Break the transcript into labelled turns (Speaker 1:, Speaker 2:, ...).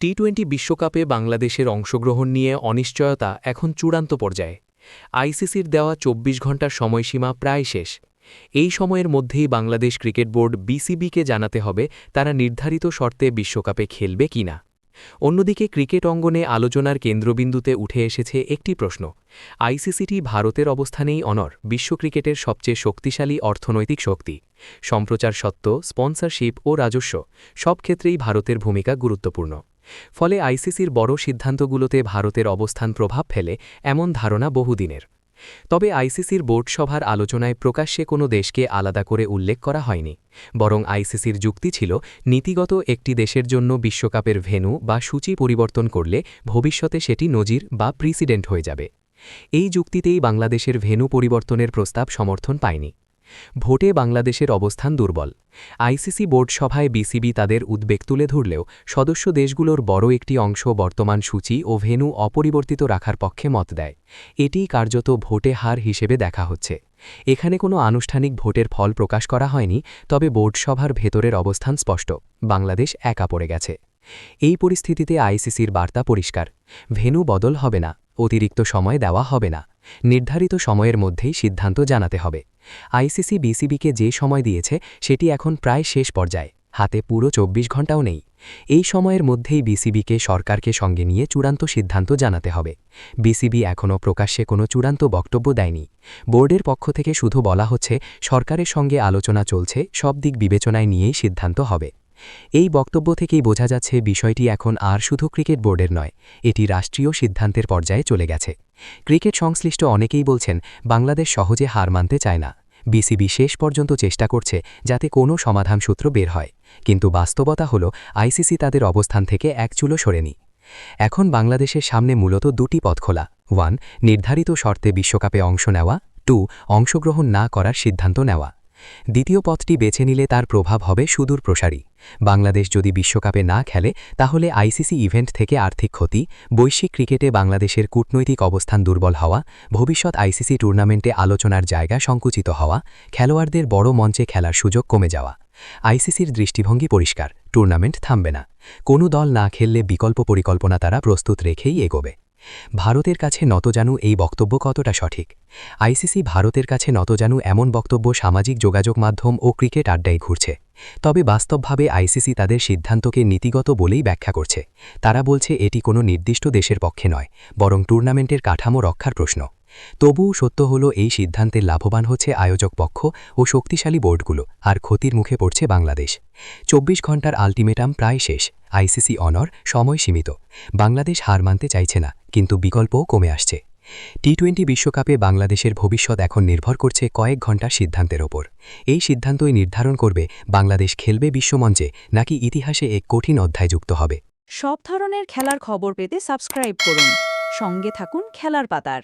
Speaker 1: T twenty বিশ্বকাপে বাংলাদেশের অংশগ্রহণ নিয়ে অনিশ্চয়তা এখন চূড়ান্ত পর্যায়ে। আইসিসির দেওয়া চব্বিশ ঘণ্টার সময়সীমা প্রায় শেষ। এই সময়ের মধ্যেই বাংলাদেশ ক্রিকেট বোর্ড বিসিবিকে জানাতে হবে তারা নির্ধারিত শর্তে বিশ্বকাপে খেলবে কিনা অন্যদিকে ক্রিকেট অঙ্গনে আলোচনার কেন্দ্রবিন্দুতে উঠে এসেছে একটি প্রশ্ন। আইসিসিটি ভারতের অবস্থানেই অনর বিশ্ব ক্রিকেটের সবচেয়ে শক্তিশালী অর্থনৈতিক শক্তি। সম্প্রচার সত্ত্ব স্পন্সরশিপ ও রাজস্ব সব ক্ষেত্রেই ভারতের ভূমিকা গুরুত্বপূর্ণ। ফলে আইসিসির বড় সিদ্ধান্তগুলোতে ভারতের অবস্থান প্রভাব ফেলে এমন ধারণা বহুদিনের। তবে আইসিসির বোর্ড সভার আলোচনায় প্রকাশ্যে কোনো দেশকে আলাদা করে উল্লেখ করা হয়নি, বরং আইসিসির যুক্তি ছিল নীতিগত একটি দেশের জন্য বিশ্বকাপের ভেন্যু বা সূচি পরিবর্তন করলে ভবিষ্যতে সেটি নজির বা প্রিসিডেন্ট হয়ে যাবে। এই যুক্তিতেই বাংলাদেশের ভেন্যু পরিবর্তনের প্রস্তাব সমর্থন পায়নি। ভোটে বাংলাদেশের অবস্থান দুর্বল। আইসিসি বোর্ড সভায় বিসিবি তাদের উদ্বেগ তুলে ধরলেও সদস্য দেশগুলোর বড় একটি অংশ বর্তমান সূচি ও ভেনু অপরিবর্তিত রাখার পক্ষে মত দেয়। এটি কার্যত ভোটে হার হিসেবে দেখা হচ্ছে। এখানে কোনো আনুষ্ঠানিক ভোটের ফল প্রকাশ করা হয়নি, তবে বোর্ড সভার ভেতরের অবস্থান স্পষ্ট। বাংলাদেশ একা পড়ে গেছে। এই পরিস্থিতিতে আইসিসির বার্তা পরিষ্কার। ভেনু বদল হবে না, অতিরিক্ত সময় দেওয়া হবে না। নির্ধারিত সময়ের মধ্যেই সিদ্ধান্ত জানাতে হবে। আইসিসি বিসিবিকে যে সময় দিয়েছে, সেটি এখন প্রায় শেষ পর্যায়ে। হাতে পুরো চব্বিশ ঘণ্টাও নেই। এই সময়ের মধ্যেই বিসিবিকে সরকারকে সঙ্গে নিয়ে চূড়ান্ত সিদ্ধান্ত জানাতে হবে। বিসিবি এখনও প্রকাশ্যে কোনো চূড়ান্ত বক্তব্য দেয়নি। বোর্ডের পক্ষ থেকে শুধু বলা হচ্ছে, সরকারের সঙ্গে আলোচনা চলছে, সব দিক বিবেচনায় নিয়েই সিদ্ধান্ত হবে। এই বক্তব্য থেকেই বোঝা যাচ্ছে বিষয়টি এখন আর শুধু ক্রিকেট বোর্ডের নয়, এটি রাষ্ট্রীয় সিদ্ধান্তের পর্যায়ে চলে গেছে। ক্রিকেট সংশ্লিষ্ট অনেকেই বলছেন, বাংলাদেশ সহজে হার মানতে চায় না। বিসিবি শেষ পর্যন্ত চেষ্টা করছে যাতে কোনো সমাধান সূত্র বের হয়। কিন্তু বাস্তবতা হল, আইসিসি তাদের অবস্থান থেকে এক চুলো সরেনি। এখন বাংলাদেশের সামনে মূলত দুটি পথ খোলা। ওয়ান, নির্ধারিত শর্তে বিশ্বকাপে অংশ নেওয়া। টু, অংশগ্রহণ না করার সিদ্ধান্ত নেওয়া। দ্বিতীয় পথটি বেছে নিলে তার প্রভাব হবে সুদূর প্রসারী। বাংলাদেশ যদি বিশ্বকাপে না খেলে, তাহলে আইসিসি ইভেন্ট থেকে আর্থিক ক্ষতি, বৈশ্বিক ক্রিকেটে বাংলাদেশের কূটনৈতিক অবস্থান দুর্বল হওয়া, ভবিষ্যৎ আইসিসি টুর্নামেন্টে আলোচনার জায়গা সংকুচিত হওয়া, খেলোয়াড়দের বড় মঞ্চে খেলার সুযোগ কমে যাওয়া। আইসিসির দৃষ্টিভঙ্গি পরিষ্কার, টুর্নামেন্ট থামবে না। কোনো দল না খেললে বিকল্প পরিকল্পনা তারা প্রস্তুত রেখেই এগোবে। ভারতের কাছে নতজানু এই বক্তব্য কতটা সঠিক? আইসিসি ভারতের কাছে নতজানু এমন বক্তব্য সামাজিক যোগাযোগ মাধ্যম ও ক্রিকেট আড্ডায় ঘুরছে। তবে বাস্তবভাবে আইসিসি তাদের সিদ্ধান্তকে নীতিগত বলেই ব্যাখ্যা করছে। তারা বলছে এটি কোনো নির্দিষ্ট দেশের পক্ষে নয়, বরং টুর্নামেন্টের কাঠামো রক্ষার প্রশ্ন। তবুও সত্য হল এই সিদ্ধান্তের লাভবান হচ্ছে আয়োজক পক্ষ ও শক্তিশালী বোর্ডগুলো, আর ক্ষতির মুখে পড়ছে বাংলাদেশ। চব্বিশ ঘণ্টার আলটিমেটাম প্রায় শেষ, আইসিসি অনর সময় সীমিত। বাংলাদেশ হার মানতে চাইছে না কিন্তু বিকল্পও কমে আসছে। টি টোয়েন্টি বিশ্বকাপে বাংলাদেশের ভবিষ্যৎ এখন নির্ভর করছে কয়েক ঘণ্টার সিদ্ধান্তের ওপর। এই সিদ্ধান্তই নির্ধারণ করবে বাংলাদেশ খেলবে বিশ্বমঞ্চে নাকি ইতিহাসে এক কঠিন অধ্যায় যুক্ত হবে।
Speaker 2: সব ধরনের খেলার খবর পেতে সাবস্ক্রাইব করুন। সঙ্গে থাকুন খেলার পাতার।